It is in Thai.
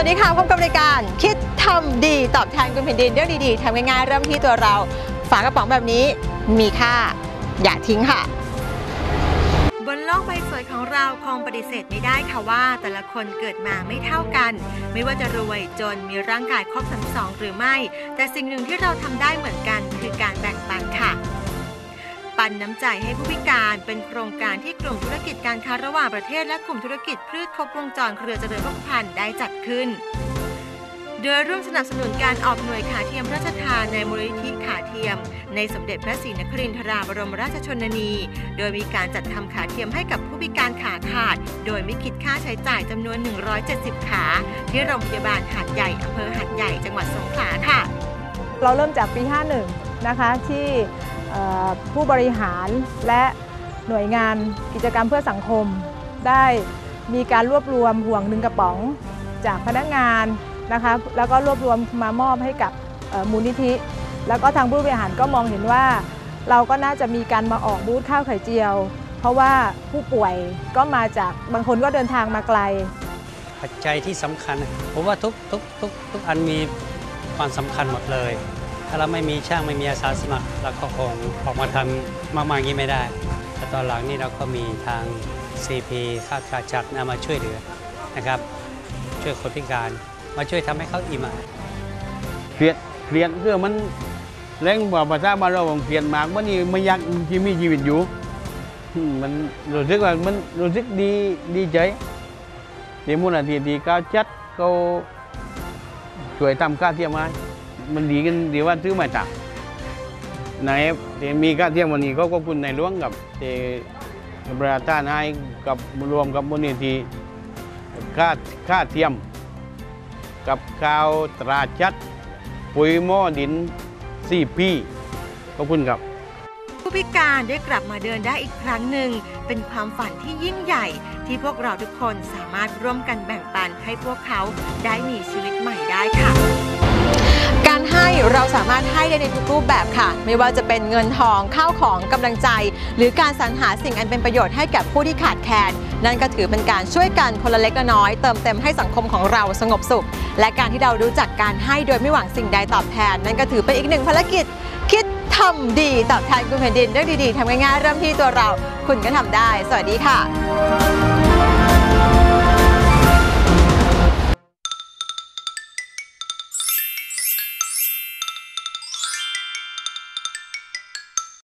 วัสดีค่ะพบกับรายการคิดทำดีตอบแทนคุณแผ่นดินเรื่องดีๆทำง่ายๆเริ่มที่ตัวเรา ฝากระป๋องแบบนี้มีค่า อย่าทิ้งค่ะ บนโลกใบสวยของเราคงปฏิเสธไม่ได้ค่ะว่า แต่ละคนเกิดมาไม่เท่ากัน ไม่ว่าจะรวยจนมีร่างกายครบสมสองหรือไม่ แต่สิ่งหนึ่งที่เราทำได้เหมือนกันคือการแบ่งปันค่ะ ปันน้ำใจให้ผู้พิการ เป็นโครงการที่กลุ่มธุรกิจการค้าระหว่างประเทศและกลุ่มธุรกิจพืชครบวงจรเครือเจริญพกพันธ์ได้จัดขึ้น โดยร่วมสนับสนุนการออกหน่วยขาเทียมพระราชทานในมูลนิธิขาเทียม ในสมเด็จพระศรีนครินทราบรมราชชนนี โดยมีการจัดทำขาเทียมให้กับผู้พิการขาขาด โดยไม่คิดค่าใช้จ่ายจำนวน 170 ขา ที่โรงพยาบาลหาดใหญ่อำเภอหาดใหญ่จังหวัดสงขลาค่ะ เราเริ่มจากปี 51 นะคะที่ ผู้บริหารและหน่วยงานกิจกรรมเพื่อสังคม ได้มีการรวบรวมห่วงหนึ่งกระป๋องจากพนักงานนะคะแล้วก็รวบรวมมามอบให้กับมูลนิธิ แล้วก็ทางผู้บริหารก็มองเห็นว่า เราก็น่าจะมีการมาออกบูธข้าวไข่เจียว เพราะว่าผู้ป่วยก็มาจากบางคนก็เดินทางมาไกล ปัจจัยที่สำคัญ ผมว่าทุกทุกทุกทุกอันมีความสำคัญหมดเลย ถ้าเราไม่มีช่างไม่มีอาสาสมัครเราก็คงออกมาทำมากๆอย่างนี้ไม่ได้ แต่ตอนหลังนี่เราก็มีทาง CP ค่าขาจักรนำมาช่วยเหลือนะครับ ช่วยคนพิการมาช่วยทำให้เขาอิ่มอะเครียดเครียดคือมันแรงกว่าภาษาบาเราเครียดมากมันนี่ไม่ยากที่มีชีวิตอยู่มันรู้สึกว่ามันรู้สึกดีดีใจที่มูลนิธิเขาจัดเขาช่วยทำค่าเทียมมา มันดีกันดีว่าซื้อมาจากไหนที่มีค่าเทียมวันนี้เขาก็คุณในหลวงกับที่ประธานให้กับรวมกับมูลนิธิค่าค่าเทียม กับข้าวตราจัด ปุ๋ยหม้อดินสี่ปีขอบคุณครับ ผู้พิการได้กลับมาเดินได้อีกครั้งหนึ่ง เป็นความฝันที่ยิ่งใหญ่ที่พวกเราทุกคนสามารถร่วมกันแบ่งปันให้พวกเขาได้มีชีวิตใหม่ได้ค่ะามารถให้ได้ในทุกรูปแบบค่ะ ไม่ว่าจะเป็นเงินทองข้าวของกำลังใจ หรือการสรรหาสิ่งอันเป็นประโยชน์ให้กับผู้ที่ขาดแคลนนั่นก็ถือเป็นการช่วยกันคนละเล็กละน้อย เติมเต็มให้สังคมของเราสงบสุข และการที่เรารู้จักการให้โดยไม่หวังสิ่งใดตอบแทน นั่นก็ถือเป็นอีกหนึ่งภารกิจ คิดทำดีตอบแทนคุณแผ่นดินเรื่องดีๆทำง่ายๆเริ่มที่ตัวเรา คุณก็ทำได้ สวัสดีค่ะ